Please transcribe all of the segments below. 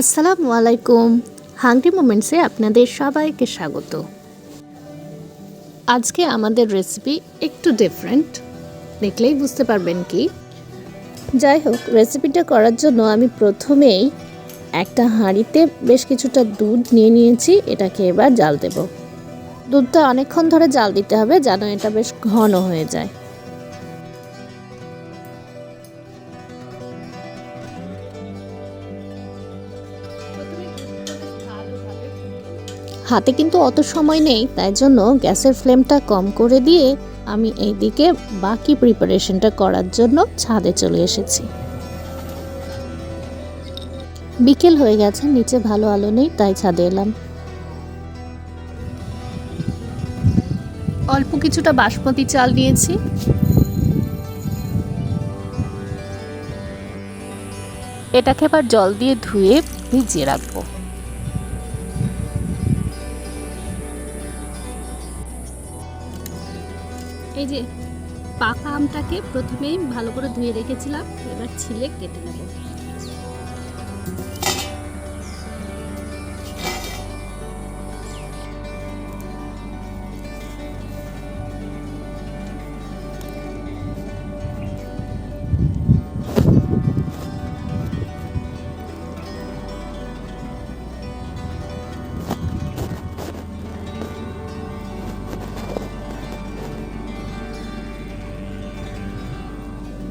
আসসালামু আলাইকুম। হাংরি মোমেন্টসে আপনাদের সবাইকে স্বাগত। আজকে আমাদের রেসিপি একটু ডিফারেন্ট দেখলেই বুঝতে পারবেন কি। যাই হোক রেসিপিটা করার জন্য আমি প্রথমেই একটা হাঁড়িতে বেশ কিছুটা দুধ নিয়ে নিয়েছি, এটাকে এবার জাল দেব। দুধটা অনেকক্ষণ ধরে জাল দিতে হবে, যেন এটা বেশ ঘন হয়ে যায়। হাতে কিন্তু অত সময় নেই, তাই জন্য গ্যাসের ফ্লেমটা কম করে দিয়ে আমি এইদিকে বাকি প্রিপারেশনটা করার জন্য ছাদে চলে এসেছি। বিকেল হয়ে গেছে, নিচে ভালো আলো নেই, তাই ছাদে এলাম। অল্প কিছুটা বাসমতি চাল নিয়েছি। এটাকে এবার জল দিয়ে ধুয়ে ভিজিয়ে রাখব। এই যে পাকা আমটাকে প্রথমেই ভালো করে ধুয়ে রেখেছিলাম এবার ছিলে কেটে নেব।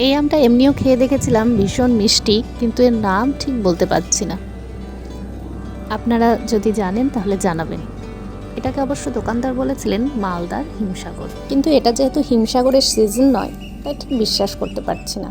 এই আমটা এমনিও খেয়ে দেখেছিলাম, ভীষণ মিষ্টি, কিন্তু এর নাম ঠিক বলতে পারছি না। আপনারা যদি জানেন তাহলে জানাবেন। এটাকে অবশ্য দোকানদার বলেছিলেন মালদার হিমসাগর। কিন্তু এটা যেহেতু হিমসাগরের সিজন নয়, তাই ঠিক বিশ্বাস করতে পারছি না।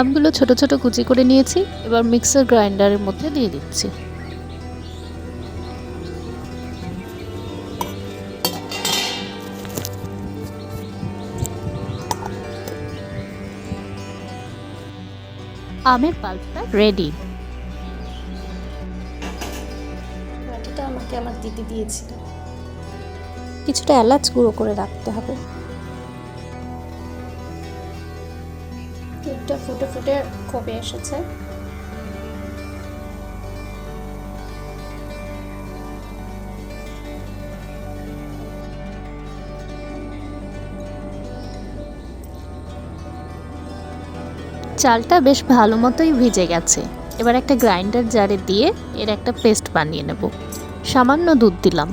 আমগুলো ছোট ছোট কুচি করে নিয়েছি, এবার মিক্সার গ্রাইন্ডারের মধ্যে দিয়ে দিচ্ছি। আমের পাল্পটা রেডি আমাকে আমার দিদি দিয়েছিল। কিছুটা এলাচ গুঁড়ো করে রাখতে হবে। দুধটা ফুটে ফুটে কমে এসেছে। চালটা বেশ ভালো মতোই ভিজে গেছে। এবার একটা গ্রাইন্ডার জারে দিয়ে এর একটা পেস্ট বানিয়ে নেব। সামান্য দুধ দিলাম।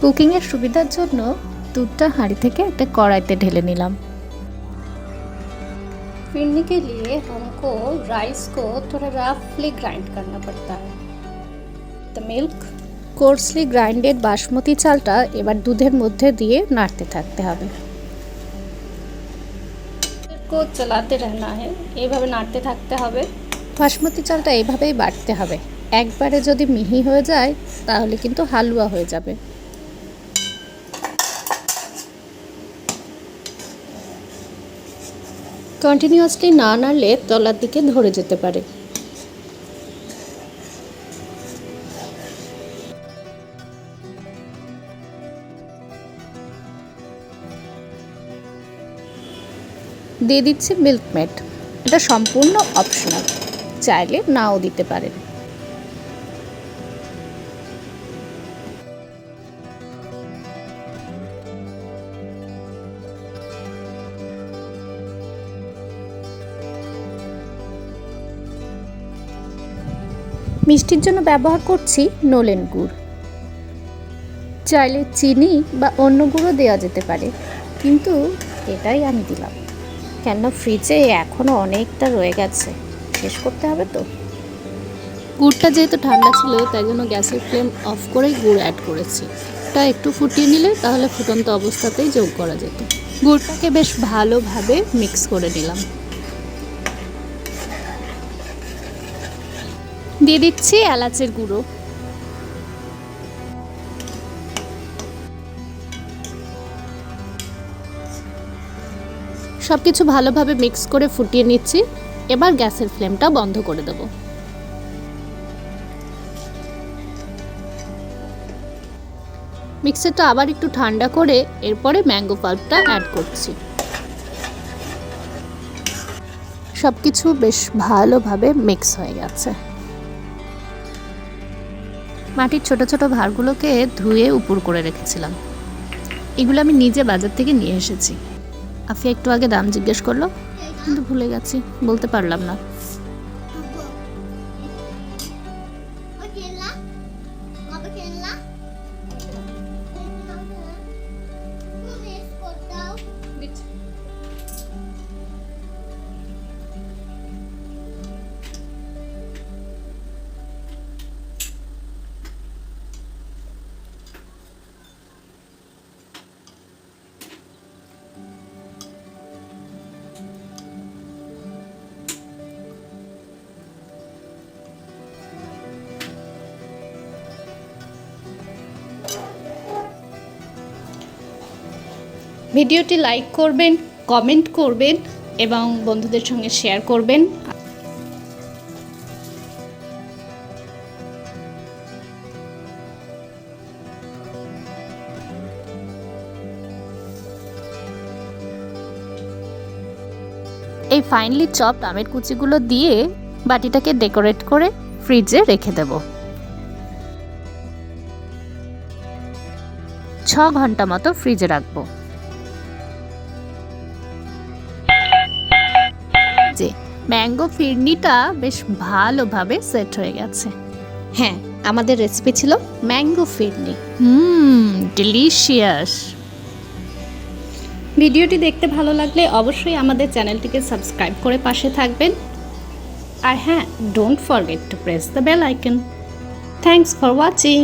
কুকিংয়ের সুবিধার জন্য দুধটা হাঁড়ি থেকে একটা কড়াইতে ঢেলে নিলাম। फिरने के लिए রাইস राइस को थोड़ा रफली ग्राइंड करना पड़ता है মিল্ক কোর্সলি গ্রাইন্ডেড বাসমতি চালটা এবার দুধের মধ্যে দিয়ে নাড়তে থাকতে হবে। কো চালাতে रहना হ্যায় এইভাবে নাড়তে থাকতে হবে। বাসমতি চালটা এইভাবেই বাটতে হবে। একবারে যদি মিহি হয়ে যায়, তাহলে কিন্তু হালুয়া হয়ে যাবে। কন্টিনিউয়াসলি না নাড়লে তলার দিকে ধরে যেতে পারে। দিয়ে দিচ্ছি মিল্কমেড এটা সম্পূর্ণ অপশনাল চাইলে নাও দিতে পারেন। মিষ্টির জন্য ব্যবহার করছি নোলেন গুড়। চাইলে চিনি বা অন্য গুঁড়ো দেওয়া যেতে পারে, কিন্তু এটাই আমি দিলাম। কেননা ফ্রিজে এখনও অনেকটা রয়ে গেছে। শেষ করতে হবে তো? গুড়টা যেহেতু ঠান্ডা ছিল, তাই জন্য গ্যাসের ফ্লেম অফ করেই গুড় অ্যাড করেছি। তা একটু ফুটিয়ে নিলে তাহলে ফুটন্ত অবস্থাতেই যোগ করা যেত। গুড়টাকে বেশ ভালোভাবে মিক্স করে নিলাম। দিয়ে দিচ্ছি এলাচের গুঁড়ো। সব কিছু ভালোভাবে মিক্স করে ফুটিয়ে নিচ্ছি। এবার গ্যাসের ফ্লেমটা বন্ধ করে দেব। মিক্সারটা আবার একটু ঠান্ডা করে এরপরে ম্যাঙ্গো পাল্পটা অ্যাড করছি। সব কিছু বেশ ভালোভাবে মিক্স হয়ে গেছে। মাটির ছোট ছোট ভাঁড়গুলোকে ধুয়ে উপর করে রেখেছিলাম। এগুলো আমি নিজে বাজার থেকে নিয়ে এসেছি। আফিয়া একটু আগে দাম জিজ্ঞেস করল, কিন্তু ভুলে গেছি, বলতে পারলাম না। ভিডিওটি লাইক করবেন, কমেন্ট করবেন এবং বন্ধুদের সঙ্গে শেয়ার করবেন। এই ফাইনলি চপ আমের কুচিগুলো দিয়ে বাটিটাকে ডেকোরেট করে ফ্রিজে রেখে দেব। ছ ঘণ্টা মতো ফ্রিজে রাখব। যে ম্যাঙ্গো ফিরনিটা বেশ ভালোভাবে সেট হয়ে গেছে। হ্যাঁ আমাদের রেসিপি ছিল ম্যাঙ্গো ফিরনি। হুম ডিলিশিয়াস ভিডিওটি দেখতে ভালো লাগলে অবশ্যই আমাদের চ্যানেলটিকে সাবস্ক্রাইব করে পাশে থাকবেন। আর হ্যাঁ don't forget to press the bell icon thanks for watching